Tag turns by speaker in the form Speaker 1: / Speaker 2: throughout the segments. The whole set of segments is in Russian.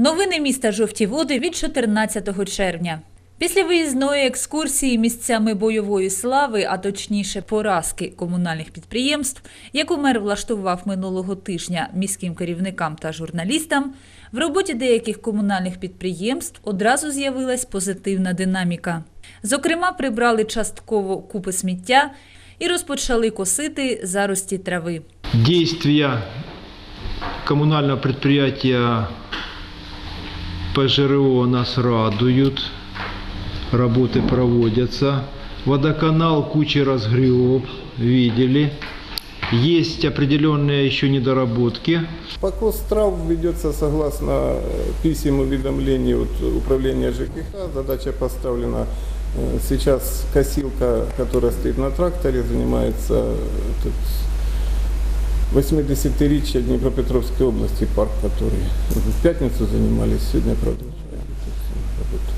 Speaker 1: Новини міста Жовті Води від 14 червня. Після виїзної екскурсії місцями бойової слави, а точніше поразки комунальних підприємств, яку мер влаштував минулого тижня міським керівникам та журналістам, в роботі деяких комунальних підприємств одразу з'явилась позитивна динаміка. Зокрема, прибрали частково купи сміття і розпочали косити зарості трави.
Speaker 2: Действия коммунального предприятия ПЖРО нас радуют. Работы проводятся. Водоканал куча разгреб, видели. Есть определенные еще недоработки.
Speaker 3: Покос трав ведется согласно э, писем уведомлений от управления ЖКХ. Задача поставлена. э, Сейчас косилка, которая стоит на тракторе, занимается э, этот 80-річчя Днепропетровской области, парк, который в пятницу занимались, сегодня продолжаем. работу.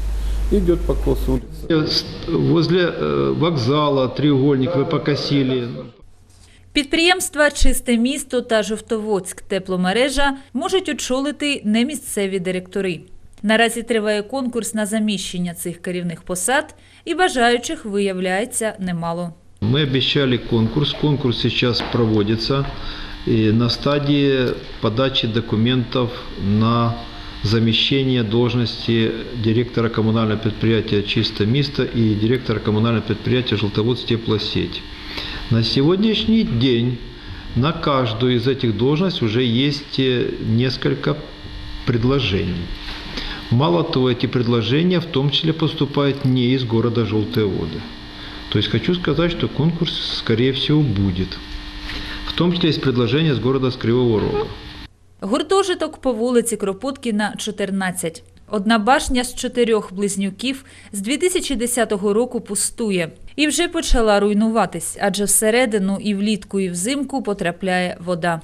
Speaker 3: Идет покос улицы.
Speaker 2: Э, с- Возле э, вокзала треугольник вы покосили.
Speaker 1: Підприємства Чисте місто та Жовтоводськ тепломережа можуть очолити немісцеві директори. Наразі триває конкурс на заміщення цих керівних посад, і бажаючих виявляється немало.
Speaker 2: Мы обещали конкурс. Конкурс сейчас проводится и на стадии подачи документов на замещение должности директора коммунального предприятия «Чисто место» и директора коммунального предприятия «Желтоводск теплосеть». На сегодняшний день на каждую из этих должностей уже есть э, несколько предложений. Мало того, эти предложения в том числе поступают не из города Желтые воды. То есть хочу сказать, что конкурс, скорее всего, будет. В том числе есть предложение с города с Кривого Рога.
Speaker 1: Гуртожиток по вулиці Кропоткіна, 14. Одна башня з чотирьох близнюків з 2010 року пустує і вже почала руйнуватись, адже всередину і влітку, і взимку потрапляє вода.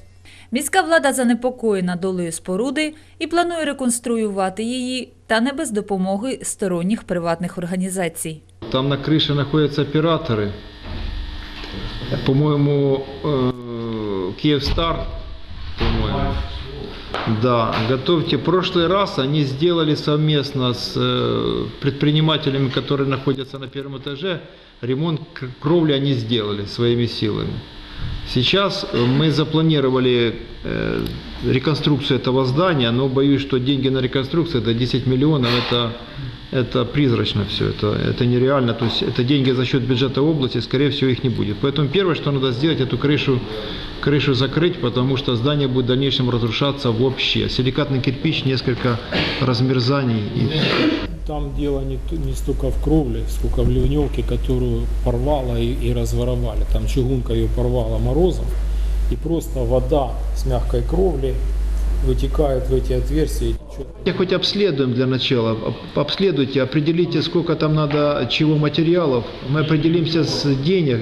Speaker 1: Міська влада занепокоєна долею споруди і планує реконструювати її, та не без допомоги сторонніх приватних організацій.
Speaker 2: Там на крыше находятся операторы. По-моему, э, Киевстар, по-моему. Да, готовьте. В прошлый раз они сделали совместно с э, предпринимателями, которые находятся на первом этаже, ремонт кровли они сделали своими силами. Сейчас э, мы запланировали реконструкцию этого здания, но боюсь, что деньги на реконструкцию это 10 миллионов, это, это призрачно все, это, это нереально. То есть это деньги за счет бюджета области, скорее всего их не будет. Поэтому первое, что надо сделать, эту крышу, крышу закрыть, потому что здание будет в дальнейшем разрушаться вообще. Силикатный кирпич, несколько размерзаний и
Speaker 4: Там дело не, не столько в кровле, сколько в ливневке, которую порвало и, и разворовали. Там чугунка ее порвала морозом, и просто вода с мягкой кровли вытекает в эти отверстия.
Speaker 2: Я хоть обследуем для начала, об- обследуйте, определите, сколько там надо чего материалов. Мы определимся с денег,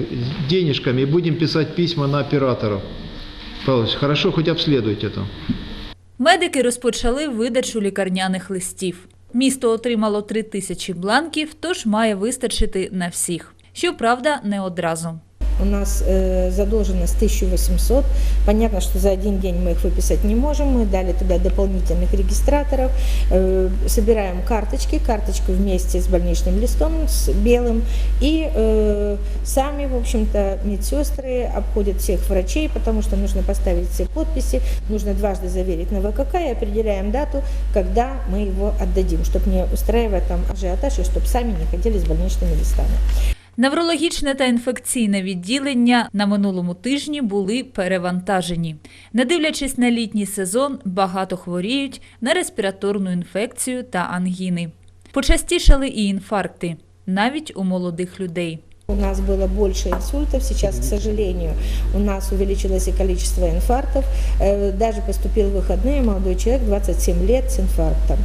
Speaker 2: денежками и будем писать письма на операторов. Павлович, хорошо, хоть обследуйте там.
Speaker 1: Медики розпочали видачу лікарняних листів. Місто отримало три тисячі бланків, тож має вистачити на всіх. Щоправда, не одразу.
Speaker 5: У нас э, задолженность 1800. Понятно, что за один день мы их выписать не можем. Мы дали туда дополнительных регистраторов. Э, собираем карточки, карточку вместе с больничным листом, с белым. И э, сами, в общем-то, медсестры обходят всех врачей, потому что нужно поставить все подписи, нужно дважды заверить на ВКК и определяем дату, когда мы его отдадим, чтобы не устраивать там ажиотаж и чтобы сами не ходили с больничными листами.
Speaker 1: Неврологічне та інфекційне відділення на минулому тижні були перевантажені. Не дивлячись на літній сезон, багато хворіють на респіраторну інфекцію та ангіни. Почастішали і інфаркти, навіть у молодих людей.
Speaker 5: У нас было больше инсультов, сейчас, к сожалению, у нас увеличилось и количество инфарктов. Э, Даже поступил в выходные молодой человек, 27 лет, с инфарктом.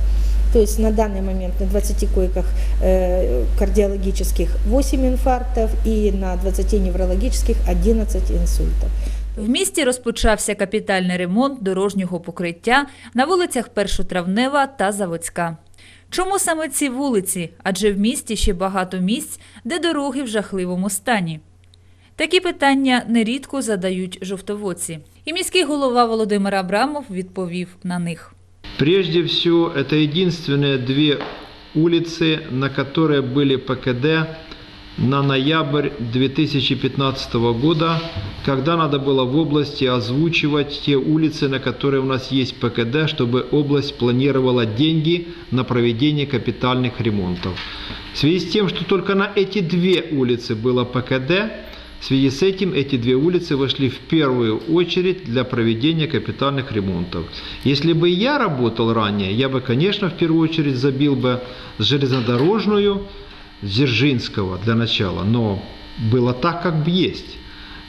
Speaker 5: То есть на данный момент на 20 койках э, кардиологических 8 инфарктов и на 20 неврологических 11 инсультов.
Speaker 1: В місті розпочався капітальний ремонт дорожнього покриття на вулицях Першотравнева та Заводська. Чому саме ці вулиці? Адже в місті ще багато місць, де дороги в жахливому стані. Такі питання нерідко задають жовтоводці. І міський голова Володимир Абрамов відповів на них.
Speaker 2: Прежде всего, это единственные две улицы, на которые были ПКД на ноябрь 2015 года, когда надо было в области озвучивать те улицы, на которые у нас есть ПКД, чтобы область планировала деньги на проведение капитальных ремонтов. В связи с тем, что только на эти две улицы было ПКД, в связи с этим эти две улицы вошли в первую очередь для проведения капитальных ремонтов. Если бы я работал ранее, я бы, конечно, в первую очередь забил бы железнодорожную, Дзержинского для начала, но было так, как бы есть.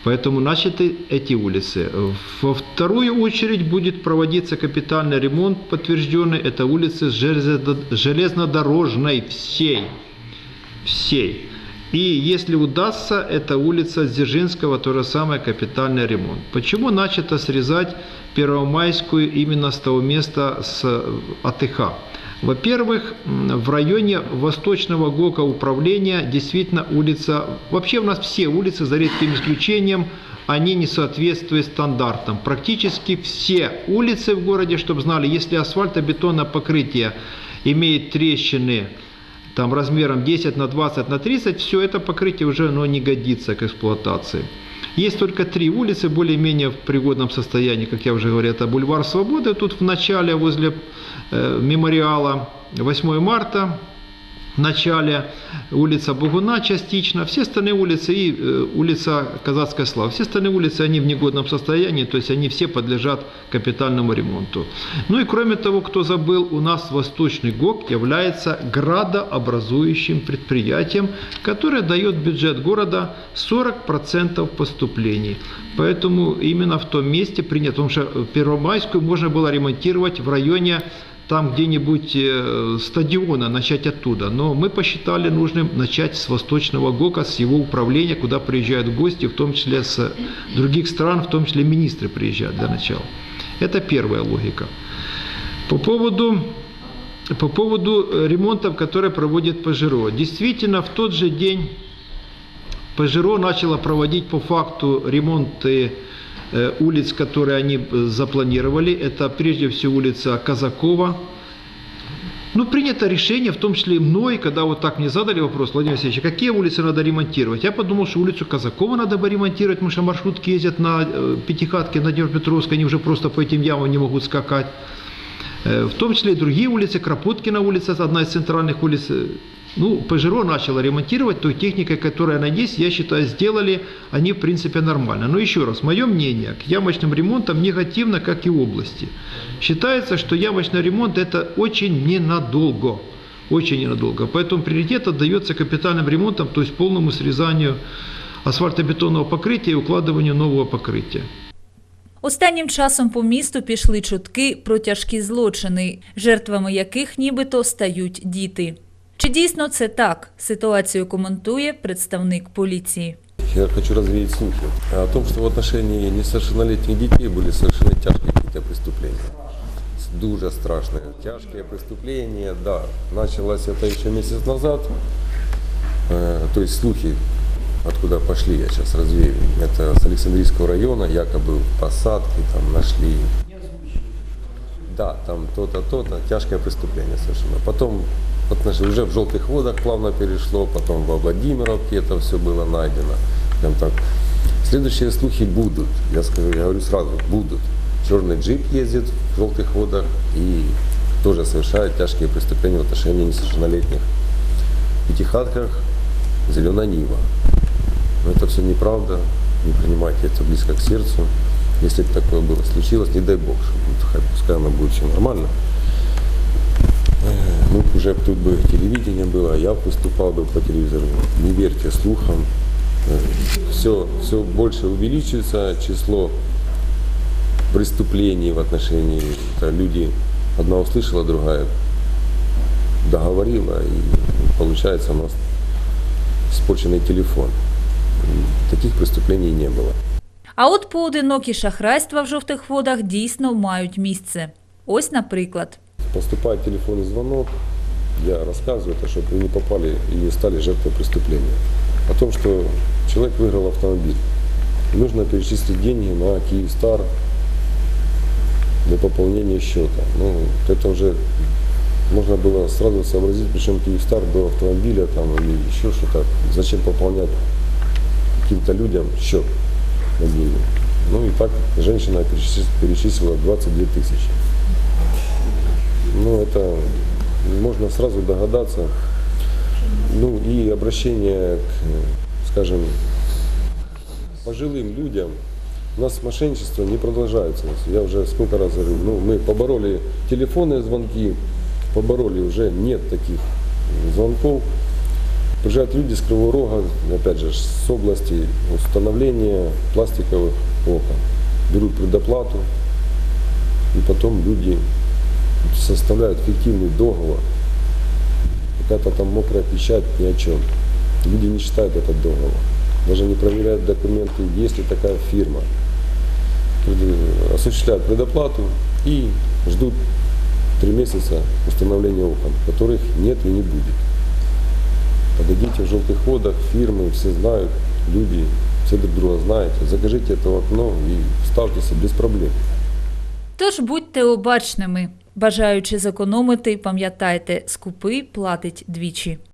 Speaker 2: Поэтому начаты эти улицы. Во вторую очередь будет проводиться капитальный ремонт, подтвержденный. Это улицы железнодорожной всей. Всей. И если удастся, это улица Дзержинского, то же самое капитальный ремонт. Почему начато срезать Первомайскую именно с того места с АТХ? Во-первых, м, в районе Восточного ГОКа управления действительно улица, вообще у нас все улицы, за редким исключением, они не соответствуют стандартам. Практически все улицы в городе, чтобы знали, если асфальтобетонное покрытие имеет трещины там размером 10 на 20 на 30, все это покрытие уже оно не годится к эксплуатации. Есть только три улицы более-менее в пригодном состоянии, как я уже говорил, это бульвар Свободы, тут в начале возле э, мемориала 8 марта, начале улица Бугуна частично, все остальные улицы и э, улица Казацкая Слава, все остальные улицы, они в негодном состоянии, то есть они все подлежат капитальному ремонту. Ну и кроме того, кто забыл, у нас Восточный ГОК является градообразующим предприятием, которое дает бюджет города 40% поступлений. Поэтому именно в том месте принято, потому что Первомайскую можно было ремонтировать в районе там где-нибудь э, стадиона, начать оттуда. Но мы посчитали нужным начать с Восточного ГОКа, с его управления, куда приезжают гости, в том числе с других стран, в том числе министры приезжают для начала. Это первая логика. По поводу, по поводу э, ремонтов, которые проводит Пожиро. Действительно, в тот же день Пожиро начало проводить по факту ремонты улиц, которые они э, запланировали. Это прежде всего улица Казакова. Ну, принято решение, в том числе и мной, когда вот так мне задали вопрос, Владимир Васильевич, а какие улицы надо ремонтировать? Я подумал, что улицу Казакова надо бы ремонтировать, потому что маршрутки ездят на э, Пятихатке, на Днепропетровск, они уже просто по этим ямам не могут скакать. В том числе и другие улицы, Кропоткина улица, одна из центральных улиц. Ну, Пежеро начало ремонтировать той техникой, которая она есть, я считаю, сделали они в принципе нормально. Но еще раз, мое мнение к ямочным ремонтам негативно, как и области. Считается, что ямочный ремонт это очень ненадолго. Очень ненадолго. Поэтому приоритет отдается капитальным ремонтам, то есть полному срезанию асфальтобетонного покрытия и укладыванию нового покрытия.
Speaker 1: Останнім часом по місту пішли чутки про тяжкі злочини, жертвами яких нібито стають діти. Чи дійсно це так? Ситуацію коментує представник поліції.
Speaker 6: Я хочу развеять слухи о том, что в отношении несовершеннолетних детей были совершены тяжкие какие-то преступления. Дуже страшные. Тяжкие преступления, да. Началось это еще месяц назад. Э, то есть слухи, откуда пошли, я сейчас развею. Это с Александрийского района, якобы в посадке там нашли. Да, там то-то, то-то, тяжкое преступление совершено. Потом значит, уже в желтых водах плавно перешло, потом во Владимировке это все было найдено. Прям так. Следующие слухи будут, я скажу, я говорю сразу, будут. Черный джип ездит в желтых водах и тоже совершает тяжкие преступления в отношении несовершеннолетних. В пятихатках зеленая Нива. Но это все неправда, не принимайте это близко к сердцу. Если бы такое было случилось, не дай бог, что хай пускай оно будет все нормально. Ну, уже тут бы телевидение было, я б выступал бы по телевизору. Не верьте слухам. Все, все больше увеличивается число преступлений в отношении. Это люди, одна услышала, другая договорила, и получается у нас испорченный телефон Таких преступлений не было.
Speaker 1: А от поодинокі шахрайства в жовтих водах дійсно мають місце. Ось, наприклад.
Speaker 6: Поступает телефонный звонок, я рассказываю это, чтобы вы не попали и не стали жертвой преступления. О том, что человек выиграл автомобиль. И нужно перечислить деньги на Киевстар для пополнения счета. Ну, вот это уже можно было сразу сообразить, причем Киевстар до автомобиля там или еще что-то. Зачем пополнять каким-то людям счет мобильный? Ну и так женщина перечис- перечислила 22 тысячи. Ну это можно сразу догадаться. Ну и обращение к, скажем, пожилым людям. У нас мошенничество не продолжается. Я уже сколько раз говорю, ну, мы побороли телефонные звонки, побороли, уже нет таких звонков. Приезжают люди с Кривого Рога, опять же, с области установления пластиковых окон. Берут предоплату, и потом люди составляют фиктивный договор. Какая-то там мокрая печать ни о чем. Люди не читают этот договор. Даже не проверяют документы, есть ли такая фирма. Осуществляют предоплату и ждут три месяца установления окон, которых нет и не будет. Подойдите в желтых водах, фирмы, все знают, люди, все друг друга знаете. Закажите это окно и ставьтесь без проблем.
Speaker 1: Тож будьте обачними. Бажаючи зекономити, пам'ятайте, скупий платить двічі.